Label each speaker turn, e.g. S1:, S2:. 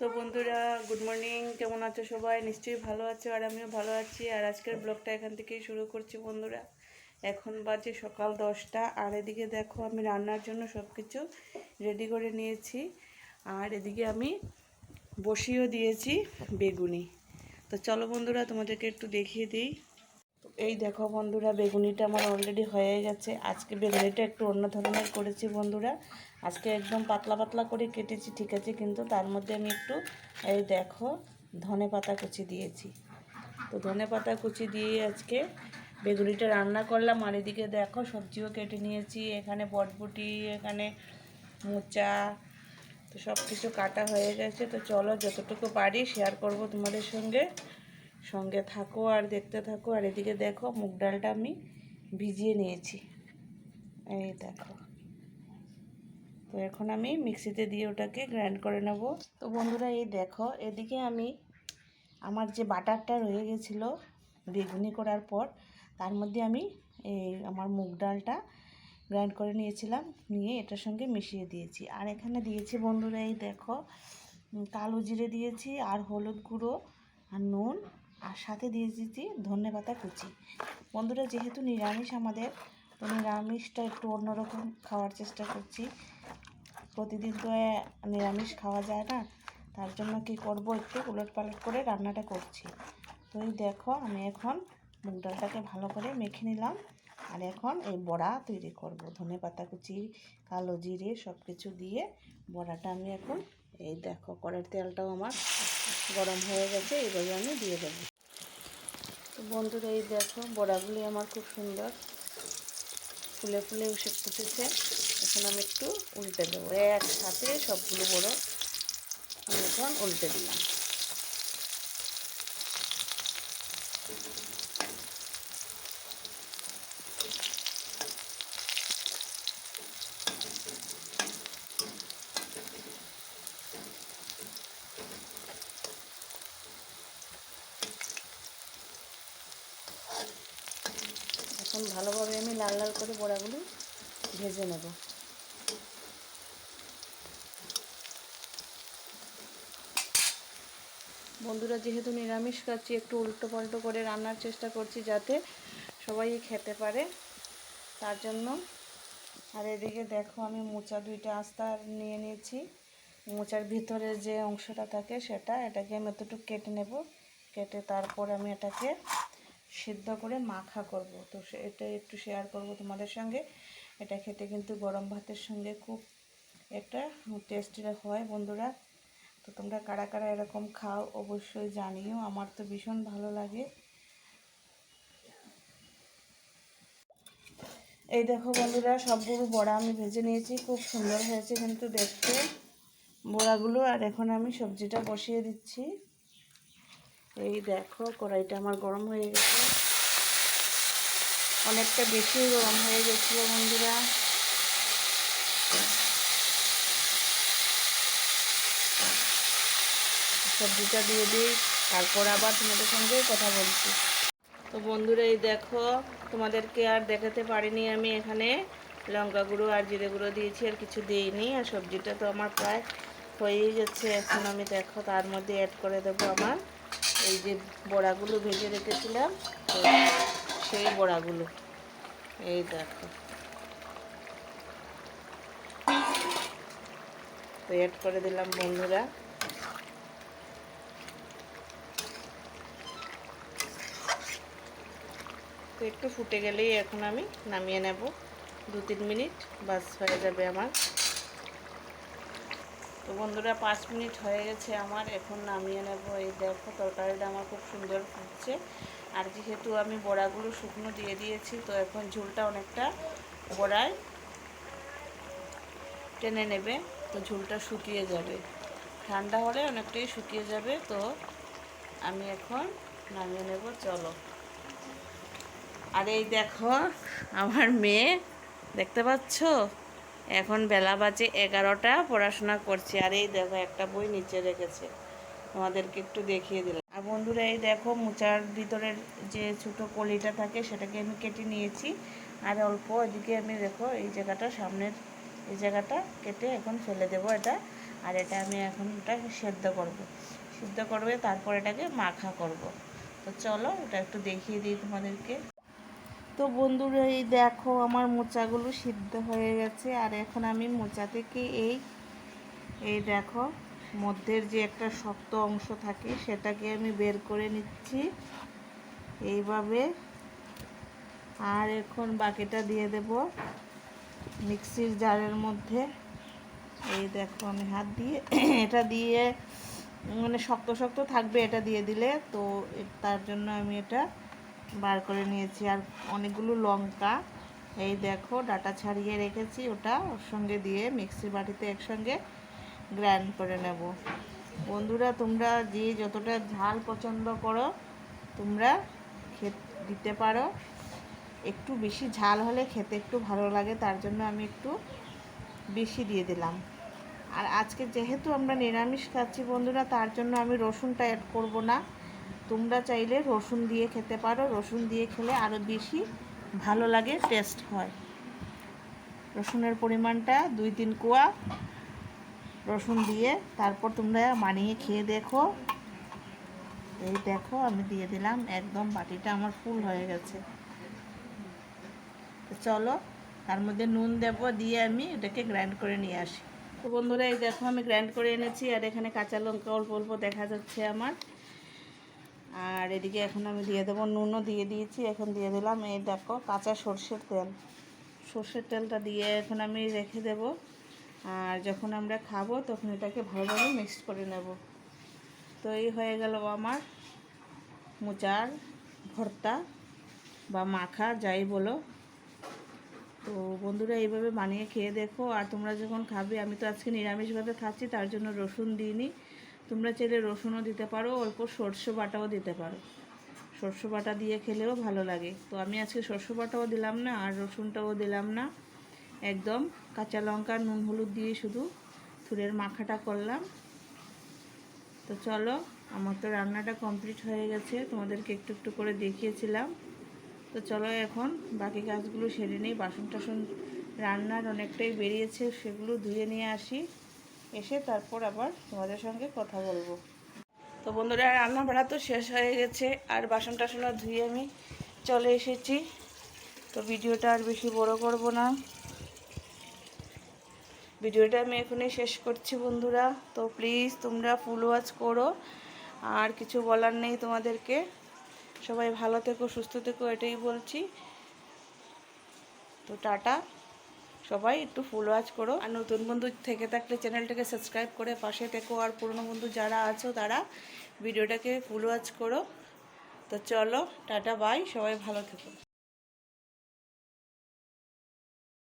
S1: তো বন্ধুরা good morning কেমন আছো সবাই? নিশ্চয়ই ভালো আছো আর আমিও ভালো আছি। আর আজকের ব্লগটা এখান থেকেই শুরু করছি বন্ধুরা। এখন বাজে সকাল দশটা। আর এদিকে দেখো, আমি রান্নার জন্য সব কিছু রেডি করে নিয়েছি। আর এদিকে আমি বসিয়েও দিয়েছি বেগুনি। তো চলো বন্ধুরা, তোমাদেরকে একটু দেখিয়ে দিই। এই দেখো বন্ধুরা, বেগুনিটা আমার অলরেডি হয়ে গেছে। আজকে বেগুনিটা একটু অন্য ধরনের করেছি বন্ধুরা। আজকে একদম পাতলা পাতলা করে কেটেছি, ঠিক আছে? কিন্তু তার মধ্যে আমি একটু, এই দেখো, ধনে পাতা কুচি দিয়েছি। তো ধনে পাতা কুচি দিয়ে আজকে বেগুনিটা রান্না করলাম। আর এদিকে দেখো, সবজিও কেটে নিয়েছি। এখানে বটবুটি, এখানে মোচা, তো সব কিছু কাটা হয়ে গেছে। তো চলো, যতটুকু পারি শেয়ার করব তোমাদের সঙ্গে। সঙ্গে থাকো আর দেখতে থাকো। আর এদিকে দেখো, মুগ ডালটা আমি ভিজিয়ে নিয়েছি। এই দেখো। তো এখন আমি মিক্সিতে দিয়ে ওটাকে গ্রাইন্ড করে নেব। তো বন্ধুরা, এই দেখো, এদিকে আমি আমার যে বাটারটা রয়ে গেছিল বেগুনি করার পর, তার মধ্যে আমি এই আমার মুগ ডালটা গ্রাইন্ড করে নিয়েছিলাম, নিয়ে এটার সঙ্গে মিশিয়ে দিয়েছি। আর এখানে দিয়েছি বন্ধুরা, এই দেখো কালো জিরে দিয়েছি, আর হলুদ গুঁড়ো, আর নুন আর সাথে দিয়ে দিচ্ছি ধনে পাতা কুচি। বন্ধুরা, যেহেতু নিরামিষ আমাদের, তো নিরামিষটা একটু অন্যরকম খাওয়ার চেষ্টা করছি। প্রতিদিন তো নিরামিষ খাওয়া যায় না, তার জন্য কি করব একটু উলট পালট করে রান্নাটা করছি। তো এই দেখো, আমি এখন মুগ ডালটাকে ভালো করে মেখে নিলাম। আর এখন এই বড়া তৈরি করব। ধনে পাতা কুচি, কালো জিরে সব কিছু দিয়ে বড়াটা আমি এখন, এই দেখো, কড়ের তেলটাও আমার গরম হয়ে গেছে এইভাবে আমি দিয়ে দেবো। তো বন্ধুরা, এই দেখো, বড়াগুলি আমার খুব সুন্দর। ফুলে ফুলে এসে ফুটেছে। এখন আমি একটু উল্টে দেবো। একসাথে সবগুলো বড় আমি এখন উল্টে দিলাম। এখন ভালোভাবে আমি লাল লাল করে বড়াগুলো ভেজে নেব। বন্ধুরা, যেহেতু নিরামিষ খাচ্ছি, একটু উল্টো পাল্টো করে রান্নার চেষ্টা করছি যাতে সবাই খেতে পারে, তার জন্য। আর এদিকে দেখো, আমি মোচা দুইটা আস্তা নিয়ে নিয়েছি। মোচার ভিতরে যে অংশটা থাকে সেটা, এটাকে আমি এতটুকু কেটে নেব। কেটে তারপর আমি এটাকে সিদ্ধ করে মাখা করব। তো এটা একটু শেয়ার করব তোমাদের সঙ্গে। এটা খেতে কিন্তু গরম ভাতের সঙ্গে খুব একটা টেস্টি হয় বন্ধুরা। তো তোমরা কারা কারা এরকম খাও অবশ্যই জানিও, আমার তো ভীষণ ভালো লাগে। এই দেখো বন্ধুরা, সবগুলো বড়া আমি ভেজে নিয়েছি, খুব সুন্দর হয়েছে কিন্তু দেখতে। বড়াগুলো, আর এখন আমি সবজিটা বসিয়ে দিচ্ছি। এই দেখো, কড়াইটা আমার গরম হয়ে গেছে। অনেকটা বেশি গরম হয়ে গেছিল, বন্ধুরা। সবজিটা দিয়ে দিই, তারপর আবার তোমাদের সঙ্গে কথা বলছি। তো বন্ধুরা, এই দেখো, তোমাদেরকে আর দেখাতে পারিনি আমি এখানে। লঙ্কা গুঁড়ো আর জিরে গুঁড়ো দিয়েছি, আর কিছু দিইনি, আর সবজিটা তো আমার প্রায় হয়েই যাচ্ছে। এখন আমি দেখো, তার মধ্যে অ্যাড করে দেবো আমার। এই যে বড়াগুলো ভেজে রেখেছিলাম সেই বড়াগুলো। এই দেখো। তো অ্যাড করে দিলাম বন্ধুরা। তো একটু ফুটে গেলেই এখন আমি নামিয়ে নেব। দু তিন মিনিট, বাস হয়ে যাবে আমার। তো বন্ধুরা, পাঁচ মিনিট হয়ে গেছে আমার, এখন নামিয়ে নেব। এই দেখো, তরকারিটা আমার খুব সুন্দর ফুটছে। আর যেহেতু আমি বড়াগুলো শুকনো দিয়ে দিয়েছি, তো এখন ঝোলটা অনেকটা বড়ায় টেনে নেবে। তো ঝোলটা শুকিয়ে যাবে। ঠান্ডা হলে অনেকটাই শুকিয়ে যাবে, তো আমি এখন নামিয়ে নেব, চলো। আর এই দেখো, আমার মেয়ে, দেখতে পাচ্ছ? এখন বেলা বাজে এগারোটা, পড়াশোনা করছে। আর এই দেখো, একটা বই নিচে রেখেছে। তোমাদেরকে একটু দেখিয়ে দিলাম। আর বন্ধুরা, এই দেখো, মোচার ভিতরের যে ছোটো কলিটা থাকে, সেটাকে আমি কেটে নিয়েছি। আর অল্প এদিকে আমি দেখো, এই জায়গাটা, সামনের এই জায়গাটা কেটে এখন ফেলে দেবো এটা। আর এটা আমি এখন এটা সেদ্ধ করব। সিদ্ধ করবে, তারপর এটাকে মাখা করব। তো চলো এটা একটু দেখিয়ে দিই তোমাদেরকে। তো বন্ধুরা, এই দেখো আমার মোচাগুলো সিদ্ধ হয়ে গেছে। আর এখন আমি মোচা থেকে এই এই দেখো, মধ্যের যে একটা শক্ত অংশ থাকে, সেটাকে আমি বের করে নিচ্ছি। এইভাবে। আর এখন বাকিটা দিয়ে দেব মিক্সির জারের মধ্যে। এই দেখো, আমি হাত দিয়ে, এটা দিয়ে মানে শক্ত শক্ত থাকবে এটা দিয়ে দিলে। তো তার জন্য আমি এটা বার করে নিয়েছি। আর অনেকগুলো লঙ্কা। এই দেখো, ডাটা ছাড়িয়ে রেখেছি ওটা। ওর সঙ্গে দিয়ে মিক্সির বাটিতে একসঙ্গে গ্রাইন্ড করে নেব। বন্ধুরা, তোমরা যে যতটা ঝাল পছন্দ করো, তোমরা দিতে পারো। একটু বেশি ঝাল হলে খেতে একটু ভালো লাগে, তার জন্য আমি একটু বেশি দিয়ে দিলাম। আর আজকে যেহেতু আমরা নিরামিষ খাচ্ছি বন্ধুরা, তার জন্য আমি রসুনটা অ্যাড করব না। তোমরা চাইলে রসুন দিয়ে খেতে পারো। রসুন দিয়ে খেলে আরও বেশি ভালো লাগে টেস্ট হয়। রসুনের পরিমাণটা দুই তিন কোয়া রসুন দিয়ে তারপর তোমরা মানিয়ে খেয়ে দেখো। এই দেখো, আমি দিয়ে দিলাম, একদম বাটিটা আমার ফুল হয়ে গেছে। চলো, তার মধ্যে নুন দেবো, দিয়ে আমি এটাকে গ্রাইন্ড করে নিয়ে আসি। তো বন্ধুরা, এই দেখো, আমি গ্রাইন্ড করে এনেছি, আর এখানে কাঁচা লঙ্কা অল্প অল্প দেখা যাচ্ছে আমার। আর এদিকে এখন আমি দিয়ে দেবো নুনও দিয়ে দিয়েছি, এখন দিয়ে দিলাম এই দেখো কাঁচা সর্ষের তেল। সর্ষের তেলটা দিয়ে এখন আমি রেখে দেব, আর যখন আমরা খাব তখন এটাকে ভালোভাবে মিক্সড করে নেব। তো এই হয়ে গেল আমার মোচার ভর্তা বা মাখা, যাই বলো। তো বন্ধুরা এইভাবে বানিয়ে খেয়ে দেখো, আর তোমরা যখন খাবে, আমি তো আজকে নিরামিষভাবে খাচ্ছি, তার জন্য রসুন দিইনি। তোমরা চাইলে রসুনও দিতে পারো, অল্প সর্ষে বাটাও দিতে পারো। সর্ষে বাটা দিয়ে খেলেও ভালো লাগে। তো আমি আজকে সর্ষে বাটাও দিলাম না, আর রসুনটাও দিলাম না। একদম কাঁচা লঙ্কা, নুন, হলুদ দিয়ে শুধু থুরের মাখাটা করলাম। তো চলো, আমার তো রান্নাটা কমপ্লিট হয়ে গেছে। তোমাদেরকে একটু একটু করে দেখিয়েছিলাম। তো চলো এখন বাকি কাজগুলো সেরে নিই। বাসন টাসন রান্নার অনেকটাই বেরিয়েছে, সেগুলো ধুয়ে নিয়ে আসি। এসে তারপর আবার তোমাদের সঙ্গে কথা বলব। তো বন্ধুরা রান্না বাড়া তো শেষ হয়ে গেছে, আর বাসন টাসনও ধুয়ে আমি চলে এসেছি। তো ভিডিওটা আর বেশি বড় করব না। ভিডিওটা আমি এখনই শেষ করছি বন্ধুরা। তো প্লিজ তোমরা ফুল ওয়াচ করো, আর কিছু বলার নেই তোমাদেরকে। সবাই ভালো থেকো, সুস্থ থেকো, এটাই বলছি। তো টাটা। সবাই একটু ফুল ওয়াচ করো। আর নতুন বন্ধু থেকে থাকলে চ্যানেলটাকে সাবস্ক্রাইব করে পাশে থেকো। আর পুরনো বন্ধু যারা আছো তারা ভিডিওটাকে ফুল ওয়াচ করো। তো চলো, টাটা বাই সবাই ভালো থেকো।